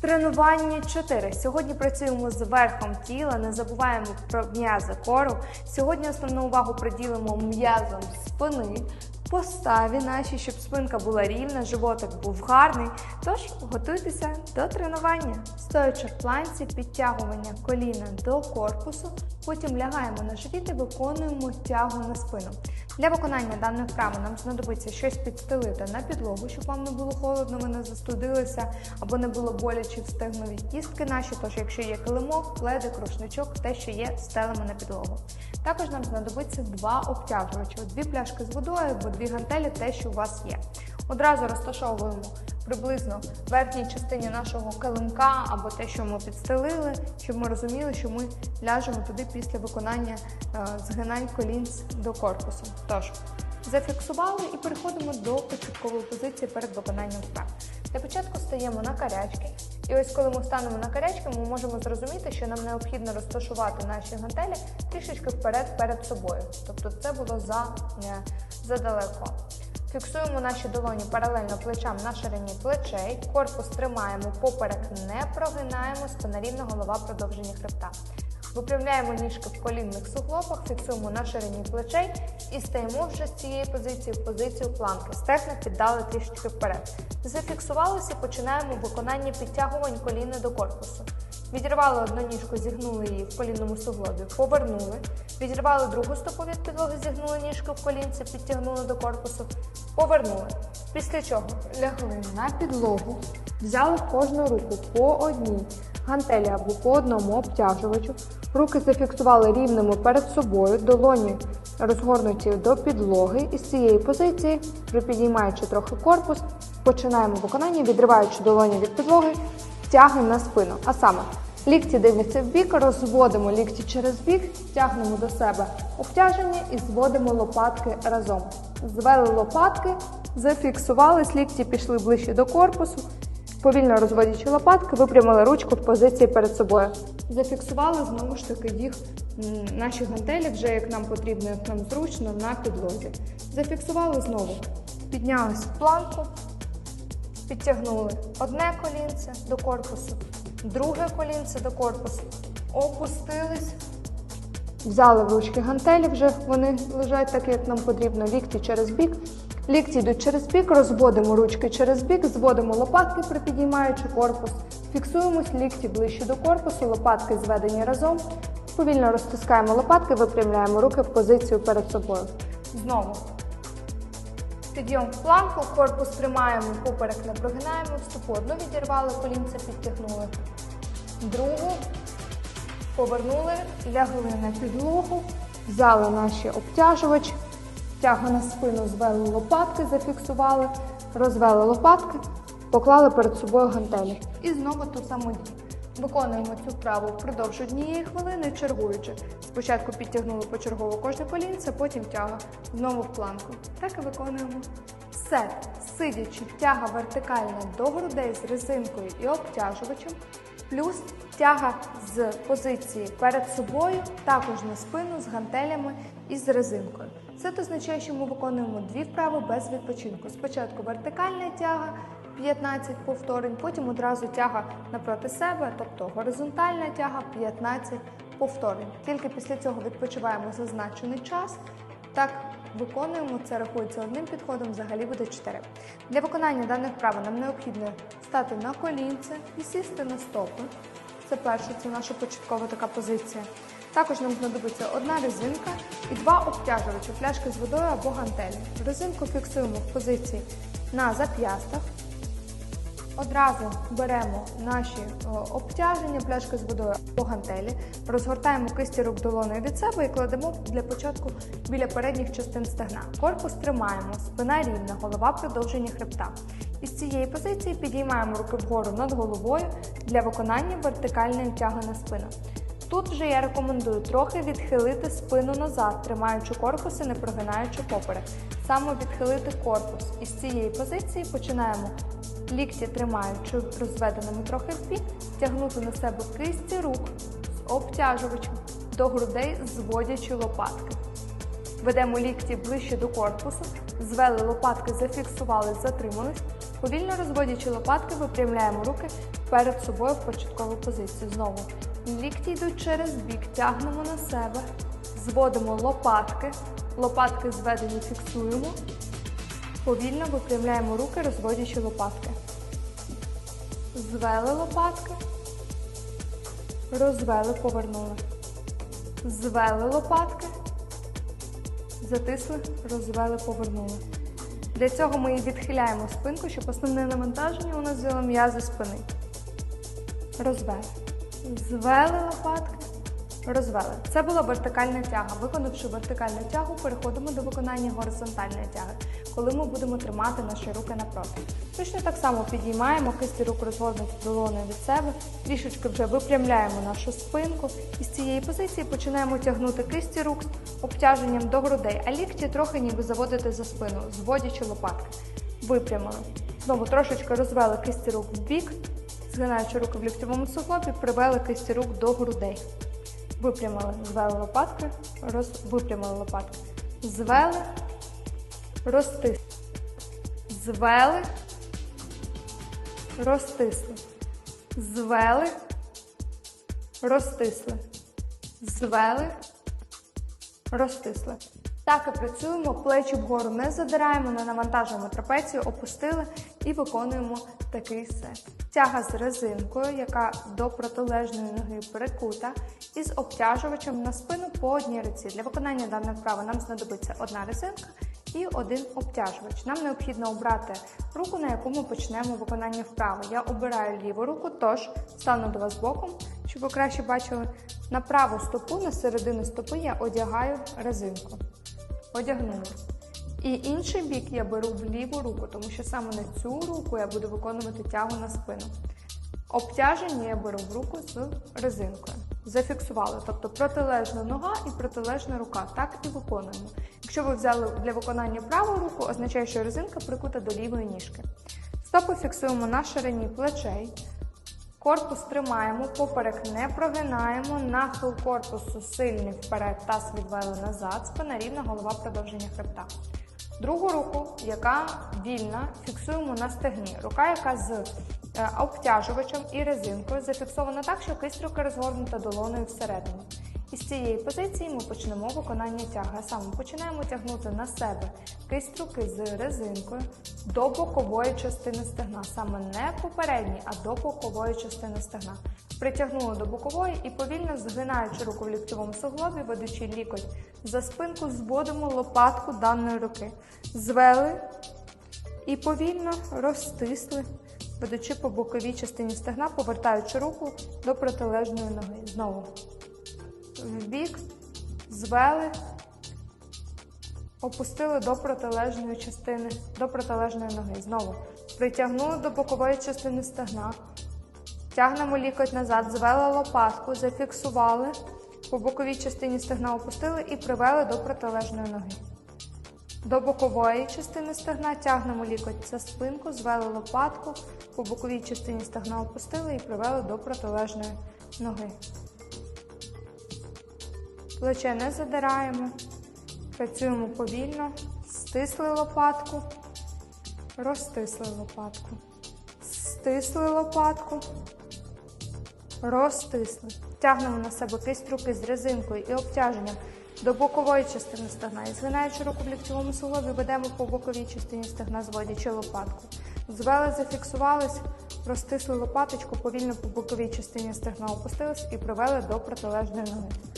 Тренування 4. Сьогодні працюємо з верхом тіла, не забуваємо про м'язи кору. Сьогодні основну увагу приділимо м'язам спини, поставі нашій, щоб спинка була рівна, животик був гарний. Тож готуйтеся до тренування. Стоячи в планці, підтягування коліна до корпусу, потім лягаємо на живіт і виконуємо тягу на спину. Для виконання даної вправи нам знадобиться щось підстелити на підлогу, щоб вам не було холодно, ви не застудилися або не було боляче в кістки наші. Тож, якщо є килимок, пледик, рушничок, те, що є, стелимо на підлогу. Також нам знадобиться два обтяжувачі, дві пляшки з водою або дві гантелі, те, що у вас є. Одразу розташовуємо приблизно верхній частині нашого килимка або те, що ми підстелили, щоб ми розуміли, що ми ляжемо туди після виконання е, згинань колінць до корпусу. Тож, зафіксували і переходимо до початкової позиції перед виконанням вправ. Для початку стаємо на карячки. І ось коли ми станемо на карячки, ми можемо зрозуміти, що нам необхідно розташувати наші гантелі трішечки вперед перед собою. Тобто це було за, е, задалеко. Фіксуємо наші долоні паралельно плечам на ширині плечей, корпус тримаємо, поперек не прогинаємо, спина рівна, голова продовження хребта. Випрямляємо ніжки в колінних суглобах, фіксуємо на ширині плечей і стаємо вже з цієї позиції в позицію планки. Стегна піддали трішечки вперед. Зафіксувалися, починаємо виконання підтягувань коліна до корпусу. Відірвали одну ніжку, зігнули її в колінному суглобі, повернули. Відірвали другу стопу від підлоги, зігнули ніжку в колінці, підтягнули до корпусу, повернули. Після чого лягли на підлогу, взяли кожну руку по одній гантелі або по одному обтяжувачу. Руки зафіксували рівними перед собою, долоні розгорнуті до підлоги. І з цієї позиції, припідіймаючи трохи корпус, починаємо виконання, відриваючи долоні від підлоги, тягнемо на спину. А саме лікті дивляться в бік, розводимо лікті через бік, тягнемо до себе обтяження і зводимо лопатки разом. Звели лопатки, зафіксувались, лікті пішли ближче до корпусу. Повільно розводячи лопатки, випрямили ручку в позиції перед собою. Зафіксували знову ж таки їх наші гантелі, вже як нам потрібно, як нам зручно, на підлозі. Зафіксували знову. Піднялись в планку, підтягнули одне колінце до корпусу, друге колінце до корпусу, опустились. Взяли в ручки гантелі, вже вони лежать так, як нам потрібно, лікті через бік. Лікті йдуть через бік, розводимо ручки через бік, зводимо лопатки, припідіймаючи корпус. Фіксуємось лікті ближче до корпусу, лопатки зведені разом. Повільно розтискаємо лопатки, випрямляємо руки в позицію перед собою. Знову. Підйом в планку, корпус тримаємо, поперек не прогинаємо, стопу одну відірвали, колінце підтягнули. Другу повернули, лягли на підлогу, взяли наші обтяжувачі, тяга на спину, звели лопатки, зафіксували, розвели лопатки, поклали перед собою гантелі. І знову ту саму дію. Виконуємо цю вправу впродовж однієї хвилини, чергуючи. Спочатку підтягнули почергово кожне колінце, потім тяга. Знову в планку. Так і виконуємо. Сет, сидячи, тяга вертикальна до грудей з резинкою і обтяжувачем, плюс тяга з позиції перед собою, також на спину з гантелями і з резинкою. Це означає, що ми виконуємо дві вправи без відпочинку. Спочатку вертикальна тяга. 15 повторень, потім одразу тяга напроти себе, тобто горизонтальна тяга 15 повторень. Тільки після цього відпочиваємо зазначений час. Так виконуємо це, рахується одним підходом, взагалі буде 4. Для виконання даних вправ нам необхідно стати на колінце і сісти на стопи. Це перше, це наша початкова така позиція. Також нам знадобиться одна резинка і два обтяжувачі, пляшки з водою або гантелі. Резинку фіксуємо в позиції на зап'ястах. Одразу беремо наші обтяження, пляшки з водою по гантелі, розгортаємо кисті рук долоною від себе і кладемо для початку біля передніх частин стегна. Корпус тримаємо, спина рівна, голова продовження хребта. Із цієї позиції підіймаємо руки вгору над головою для виконання вертикальної тяги на спину. Тут вже я рекомендую трохи відхилити спину назад, тримаючи корпус і не прогинаючи поперек. Саме відхилити корпус. Із цієї позиції починаємо лікті тримаючи розведеними трохи в бік, тягнути на себе кисті рук з обтяжувачем до грудей, зводячи лопатки. Ведемо лікті ближче до корпусу, звели лопатки, зафіксували, затримались. Повільно розводячи лопатки, випрямляємо руки перед собою в початкову позицію. Знову лікті йдуть через бік, тягнемо на себе, зводимо лопатки, лопатки зведені, фіксуємо. Повільно випрямляємо руки, розводячи лопатки. Звели лопатки, розвели, повернули. Звели лопатки, затисли, розвели, повернули. Для цього ми відхиляємо спинку, щоб основне навантаження у нас взяло м'язи спини. Розвели. Звели лопатки, розвели. Це була вертикальна тяга. Виконавши вертикальну тягу, переходимо до виконання горизонтальної тяги, коли ми будемо тримати наші руки напроти. Точно так само підіймаємо кисті рук розгорнуті долоною від себе, трішечки вже випрямляємо нашу спинку і з цієї позиції починаємо тягнути кисті рук з обтяженням до грудей, а лікті трохи ніби заводити за спину, зводячи лопатки. Випрямили. Знову трошечки розвели кисті рук в бік, згинаючи руки в ліктьовому суглобі, привели кисті рук до грудей. Випрямили, звели лопатки, роз... випрямили лопатки. Звели, розтисли. Звели, розтисли. Звели, розтисли. Звели, розтисли. Так і працюємо, плечі вгору не задираємо, не навантажуємо трапецію, опустили і виконуємо такий сет. Тяга з резинкою, яка до протилежної ноги прикута, і з обтяжувачем на спину по одній руці. Для виконання даної вправи нам знадобиться одна резинка і один обтяжувач. Нам необхідно обрати руку, на яку ми почнемо виконання вправи. Я обираю ліву руку, тож стану до вас боком, щоб ви краще бачили. На праву стопу, на середину стопи я одягаю резинку. Одягнула. І інший бік я беру в ліву руку, тому що саме на цю руку я буду виконувати тягу на спину. Обтяження я беру в руку з резинкою. Зафіксували, тобто протилежна нога і протилежна рука. Так і виконуємо. Якщо ви взяли для виконання праву руку, означає, що резинка прикута до лівої ніжки. Стопи фіксуємо на ширині плечей. Корпус тримаємо, поперек не прогинаємо, нахил корпусу сильний вперед, таз відвели назад, спина рівна, голова продовження хребта. Другу руку, яка вільна, фіксуємо на стегні. Рука, яка з е, обтяжувачем і резинкою, зафіксована так, що кисть руки розгорнута долоною всередині. І з цієї позиції ми почнемо виконання тяги. А саме починаємо тягнути на себе кисть руки з резинкою до бокової частини стегна. Саме не попередній, а до бокової частини стегна. Притягнули до бокової і повільно згинаючи руку в ліктьовому суглобі, ведучи лікоть за спинку, зводимо лопатку даної руки. Звели і повільно розтисли, ведучи по боковій частині стегна, повертаючи руку до протилежної ноги. Знову вбік, звели, опустили до протилежної частини, до протилежної ноги. Знову притягнули до бокової частини стегна. Тягнемо лікоть назад, звели лопатку, зафіксували, по боковій частині стегна опустили і привели до протилежної ноги. До бокової частини стегна тягнемо лікоть за спинку, звели лопатку, по боковій частині стегна опустили і привели до протилежної ноги. Плече не задираємо, працюємо повільно, стисли лопатку, розтисли лопатку, стисли лопатку, розтисли. Тягнемо на себе кисть руки з резинкою і обтяженням до бокової частини стегна. І згинаючи руку в ліктьовому суглобі, ведемо по боковій частині стегна, зводячи лопатку. Звели, зафіксувались, розтисли лопаточку, повільно по боковій частині стегна опустились і привели до протилежної ноги.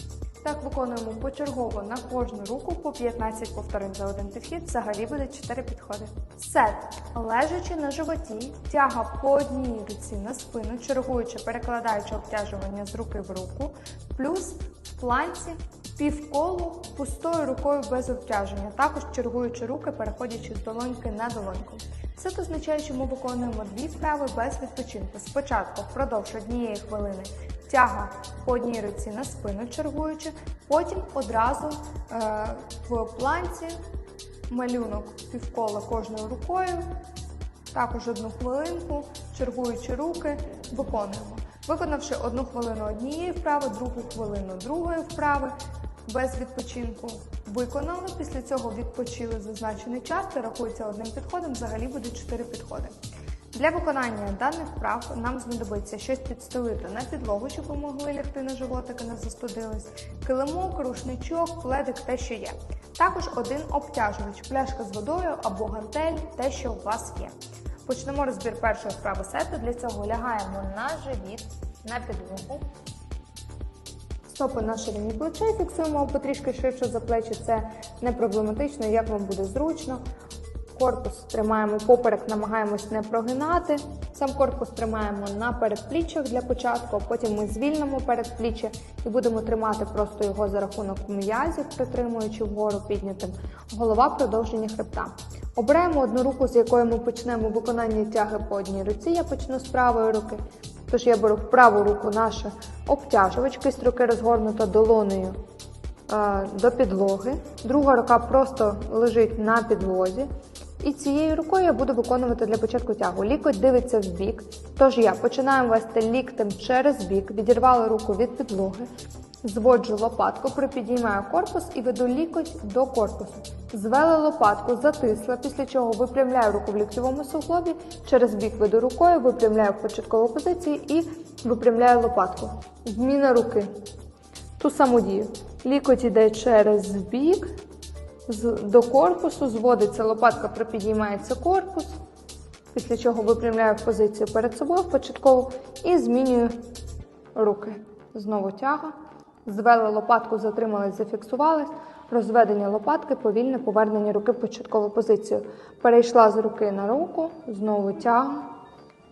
Так виконуємо почергово на кожну руку по 15 повторень за один підхід. Взагалі буде 4 підходи. Сет. Лежачи на животі, тяга по одній руці на спину, чергуючи, перекладаючи обтяжування з руки в руку, плюс в планці півколу пустою рукою без обтяження, також чергуючи руки, переходячи з долоньки на долоньку. Це означає, що ми виконуємо дві вправи без відпочинку. Спочатку впродовж однієї хвилини тяга по одній руці на спину чергуючи, потім одразу е, в планці малюнок півкола кожною рукою, також одну хвилинку, чергуючи руки, виконуємо. Виконавши одну хвилину однієї вправи, другу хвилину другої вправи, без відпочинку виконали. Після цього відпочили зазначений час, це рахується одним підходом, взагалі буде 4 підходи. Для виконання даних вправ нам знадобиться щось підстелити на підлогу, щоб ви могли лягти на животик і не застудились, килимок, рушничок, пледик, те, що є. Також один обтяжувач, пляшка з водою або гантель, те, що у вас є. Почнемо розбір першої вправи сету. Для цього лягаємо на живіт, на підлогу. Стопи на ширині плечей фіксуємо потрішки ширше за плечі. Це не проблематично, як вам буде зручно. Корпус тримаємо поперек, намагаємось не прогинати. Сам корпус тримаємо на передпліччях для початку, а потім ми звільнимо передпліччя і будемо тримати просто його за рахунок м'язів, притримуючи вгору піднятим. Голова продовження хребта. Обираємо одну руку, з якої ми почнемо виконання тяги по одній руці. Я почну з правої руки. Тож я беру в праву руку наше обтяжувач, кисть руки розгорнута долонею е, до підлоги. Друга рука просто лежить на підлозі. І цією рукою я буду виконувати для початку тягу. Лікоть дивиться в бік. Тож я починаю вести ліктем через бік, відірвала руку від підлоги, зводжу лопатку, припідіймаю корпус і веду лікоть до корпусу. Звела лопатку, затисла, після чого випрямляю руку в ліктьовому суглобі, через бік веду рукою, випрямляю в початкову позицію і випрямляю лопатку. Зміна руки. Ту саму дію. Лікоть іде через бік, до корпусу, зводиться лопатка, припідіймається корпус, після чого випрямляю позицію перед собою початкову і змінюю руки. Знову тяга. Звели лопатку, затримались, зафіксувались. Розведення лопатки, повільне повернення руки в початкову позицію. Перейшла з руки на руку, знову тяга.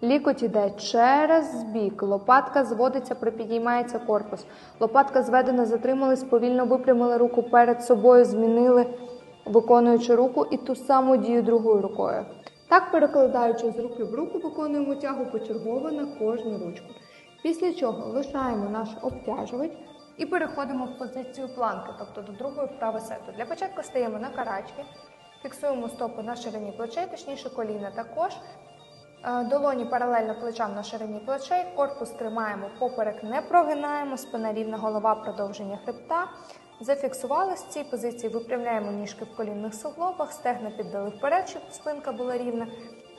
Лікоть іде через бік, лопатка зводиться, припідіймається корпус. Лопатка зведена, затримались, повільно випрямили руку перед собою, змінили, виконуючи руку і ту саму дію другою рукою. Так, перекладаючи з руки в руку, виконуємо тягу почергово на кожну ручку. Після чого лишаємо наш обтяжувач і переходимо в позицію планки, тобто до другої вправи сету. Для початку стаємо на карачки, фіксуємо стопи на ширині плечей, точніше коліна також. Е, Долоні паралельно плечам на ширині плечей, корпус тримаємо, поперек не прогинаємо, спина рівна, голова продовження хребта. Зафіксували з цій позиції, випрямляємо ніжки в колінних суглобах, стегна піддали вперед, щоб спинка була рівна.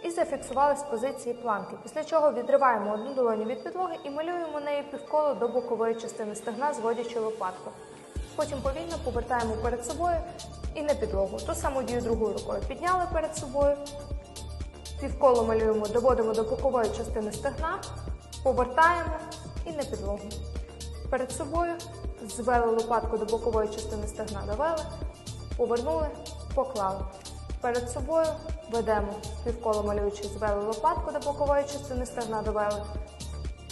І зафіксували з позиції планки. Після чого відриваємо одну долоню від підлоги і малюємо нею півколо до бокової частини стегна, зводячи лопатку. Потім повільно повертаємо перед собою і на підлогу. Ту саму дію другою рукою підняли перед собою, Півколо малюємо, доводимо до бокової частини стегна, повертаємо і на підлогу. Перед собою звели лопатку до бокової частини стегна, довели, повернули, поклали. Перед собою ведемо півколо малюючи, звели лопатку до бокової частини стегна, довели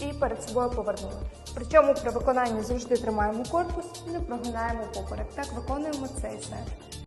і перед собою повернули. Причому при виконанні завжди тримаємо корпус і не прогинаємо поперек. Так виконуємо цей сет.